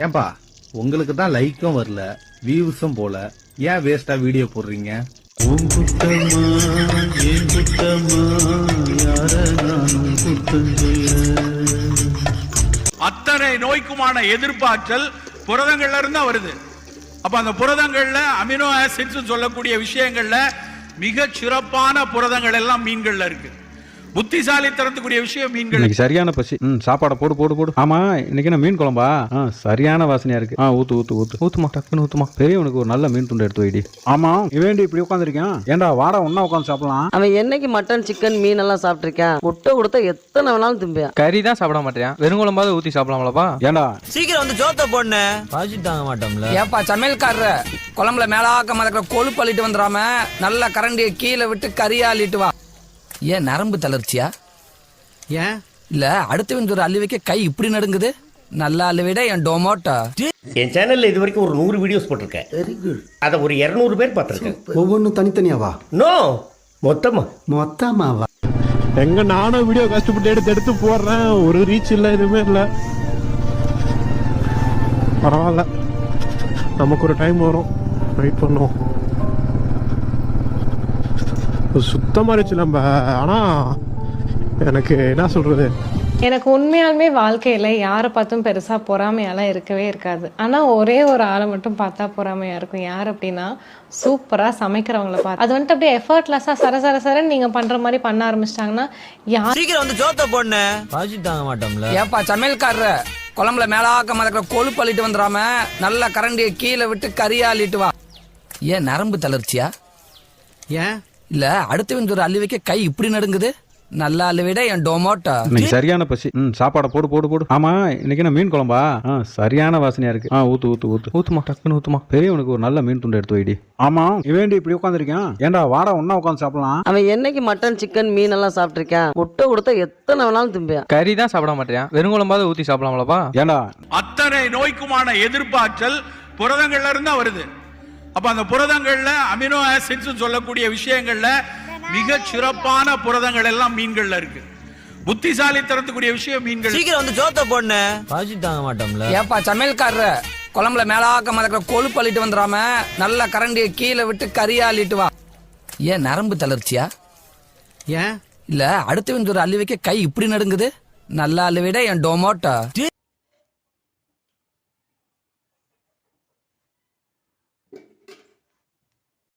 ஏன்பா உங்களுக்கு தான் லைக்கும் வரல வியூஸும் போல. ஏன் வேஸ்டா வீடியோ போடுறீங்க? அத்தனை நோய்க்குமான எதிர்ப்பாற்றல் புரதங்கள்ல இருந்து தான் வருது. அப்ப அந்த புரதங்கள்ல அமினோ ஆசிட்ஸ் சொல்லக்கூடிய விஷயங்கள்ல மிக சிறப்பான புரதங்கள் எல்லாம் மீன்கள்ல இருக்கு. புத்திசாலித்தனத்துக்குரிய விஷயம் மீன்கள். இன்னைக்கு சரியான பசி. ம் சாப்பாடை போடு போடு போடு. ஆமா இன்னைக்கு என்ன மீன் குழம்பா? ஆ சரியான வாசனையா இருக்கு. ஆ ஊத்து ஊத்து ஊத்து. ஊத்துமா டக்குன்னு ஊத்துமா பெரியவனுக்கு ஒரு நல்ல மீன் துண்டு எடுத்து வைடி. ஆமா இவேண்டி இப்படி உட்காந்துருக்கேன் ஏன்டா வாடா ஒண்ணா உட்காந்து சாப்பிடலாம்? அவன் என்னைக்கு மட்டன் சிக்கன் மீன் எல்லாம் சாப்பிட்டிருக்கான்? முட்டை கொடுத்தா எத்தனை வேணாலும் திம்பியான் கறி தான் சாப்பிட மாட்டேன். வெறுங்குழம்பாவது ஊத்தி சாப்பிடலாம்லப்பா. ஏன்டா? சீக்கிரம் வந்து ஜோத்த போடுன பாஜி தாங்க மாட்டோம்ல. ஏப்பா சமையல்காரர குழம்புல மேலாக்க மதக்கிற கொழுப்பு அள்ளிட்டு வந்துடாம நல்ல கரண்டியை கீழே விட்டு கறியா அள்ளிட்டு வா. ஏன் நரம்பு தளர்ச்சியா? ஏன்? இல்ல அடுத்தவன் ஒரு அள்ளி வைக்க கை இப்படி நடுங்குது? நல்லா அள்ளி விட என் டொமோட்டோ. என் சேனல்ல இது வரைக்கும் ஒரு நூறு வீடியோஸ் போட்டிருக்கேன். வெரி குட் அதை ஒரு இரநூறு பேர் பார்த்துருக்கேன். ஒவ்வொன்றும் தனித்தனியாவா நோ மொத்தமா. மொத்தமாவா எங்க நானும் வீடியோ கஷ்டப்பட்டு எடுத்து எடுத்து போடுறேன். ஒரு ரீச் இல்ல எதுவுமே இல்ல. பரவாயில்ல. நமக்கு ஒரு டைம் வரும். வெயிட் பண்ணுவோம். சுத்தமா இருந்துச்சு நம்ம. ஆனா எனக்கு என்ன சொல்றது? எனக்கு உண்மையாலுமே வாழ்க்கையில யாரை பார்த்தும் பெருசா பொறாமையாலாம் இருக்கவே இருக்காது. ஆனா ஒரே ஒரு ஆளை மட்டும் பார்த்தா பொறாமையா இருக்கும். யார் அப்படின்னா சூப்பரா சமைக்கிறவங்கள பார்த்து. அது வந்துட்டு அப்படியே எஃபர்ட்லெஸ்ஸா சர சர சரன்னு நீங்க பண்ற மாதிரி பண்ண ஆரம்பிச்சிட்டாங்கன்னா யார் சீக்கிரம் வந்து ஜோத்த போடுன பாஜி தாங்க மாட்டோம்ல. ஏப்பா சமையல்காரர குழம்புல மேலாக்க மதக்கிற கொழுப்பு அள்ளிட்டு வந்துடாம நல்ல கரண்டியை கீழே விட்டு கறியா அள்ளிட்டு வா. ஏன் நரம்பு தளர்ச்சியா? ஏன்? இல்ல அடுத்தவன் ஒரு அள்ளி வைக்க கை இப்படி நடுங்குது? நல்லா அள்ளி விட என் டொமோட்டோ. இன்னைக்கு சரியான பசி. ம் சாப்பாடை போடு போடு போடு. ஆமா இன்னைக்கு என்ன மீன் குழம்பா? ஆ சரியான வாசனையா இருக்கு. ஆ ஊத்து ஊத்து ஊத்து. ஊத்துமா டக்குன்னு ஊத்துமா. பெரியவனுக்கு ஒரு நல்ல மீன் துண்டு எடுத்து வைடி. ஆமா இவேண்டி இப்படி உட்காந்துருக்கேன் ஏன்டா வாடா ஒண்ணா உட்காந்து சாப்பிடலாம். அவன் என்னைக்கு மட்டன் சிக்கன் மீன் எல்லாம் சாப்பிட்டிருக்கான்? முட்டை கொடுத்தா எத்தனை வேணாலும் திம்பியான் கறி தான் சாப்பிட மாட்டேன் வெறுங்குழம்பாவது ஊத்தி சாப்பிடலாம்லப்பா. ஏன்டா? அத்தனை நோய்க்குமான எதிர்ப்பாற்றல் புரதங்கள்ல இருந்து வருது. அப்ப அந்த புரதங்கள்ல அமினோ ஆசிட்ஸ் சொல்லக்கூடிய விஷயங்கள்ல மிக சிறப்பான புரதங்கள் எல்லாம் மீன்கள்ல இருக்கு. புத்திசாலித்தனத்துக்குரிய விஷயம் மீன்கள். சீக்கிரம் வந்து ஜோத்த போடுன பாஜி தாங்க மாட்டோம்ல. ஏப்பா சமையல்காரர குழம்புல மேலாக்க மதக்கிற கொழுப்பு அள்ளிட்டு வந்துடாம நல்ல கரண்டியை கீழே விட்டு கறியா அள்ளிட்டு வா. ஏன் நரம்பு தளர்ச்சியா? ஏன்? இல்ல அடுத்தவன் ஒரு அள்ளி வைக்க கை இப்படி நடுங்குது? நல்லா அள்ளி விட என் டொமோட்டோ.